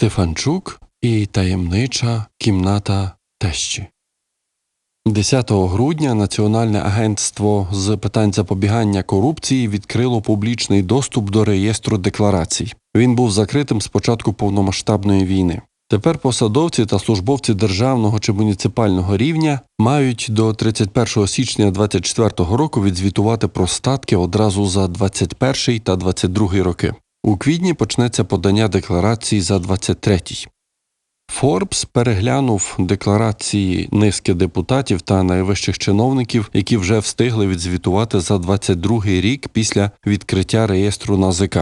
Стефанчук і таємнича кімната тещі. 10 грудня Національне агентство з питань запобігання корупції відкрило публічний доступ до реєстру декларацій. Він був закритим з початку повномасштабної війни. Тепер посадовці та службовці державного чи муніципального рівня мають до 31 січня 2024 року відзвітувати про статки одразу за 21 та 22 роки. У квітні почнеться подання декларацій за 23-й. Форбс переглянув декларації низки депутатів та найвищих чиновників, які вже встигли відзвітувати за 22 рік після відкриття реєстру НАЗК.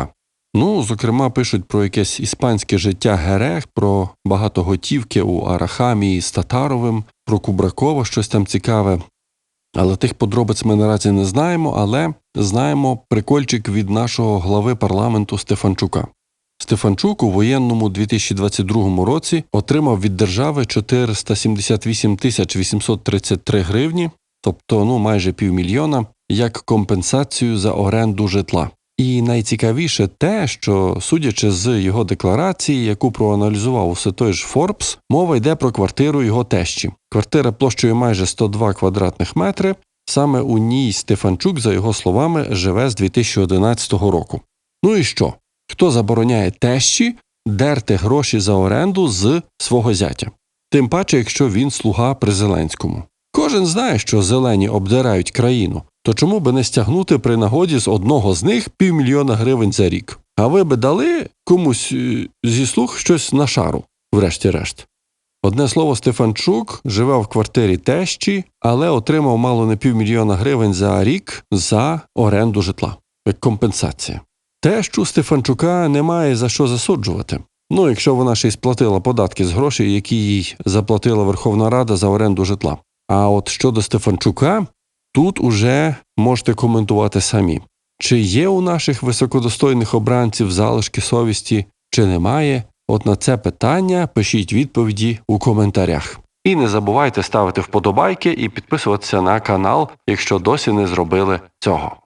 Ну, зокрема, пишуть про якесь іспанське життя Герех, про багато готівки у Арахамії з Татаровим, про Кубракова щось там цікаве. Але тих подробиць ми наразі не знаємо, але знаємо прикольчик від нашого глави парламенту Стефанчука. Стефанчук у воєнному 2022 році отримав від держави 478 тисяч 833 гривні, тобто ну майже півмільйона, як компенсацію за оренду житла. І найцікавіше те, що, судячи з його декларації, яку проаналізував усе той ж Форбс, мова йде про квартиру його тещі. Квартира площею майже 102 квадратних метри. Саме у ній Стефанчук, за його словами, живе з 2011 року. Ну і що? Хто забороняє тещі дерти гроші за оренду з свого зятя? Тим паче, якщо він слуга при Зеленському. Кожен знає, що зелені обдирають країну, то чому би не стягнути при нагоді з одного з них півмільйона гривень за рік? А ви би дали комусь е, зі слуг щось на шару, врешті-решт. Одне слово, Стефанчук живе в квартирі тещі, але отримав мало не півмільйона гривень за рік за оренду житла, як компенсація. Тещу Стефанчука немає за що засуджувати. Ну, якщо вона ще й сплатила податки з грошей, які їй заплатила Верховна Рада за оренду житла. А от щодо Стефанчука, тут уже можете коментувати самі. Чи є у наших високодостойних обранців залишки совісті, чи немає? От на це питання пишіть відповіді у коментарях. І не забувайте ставити вподобайки і підписуватися на канал, якщо досі не зробили цього.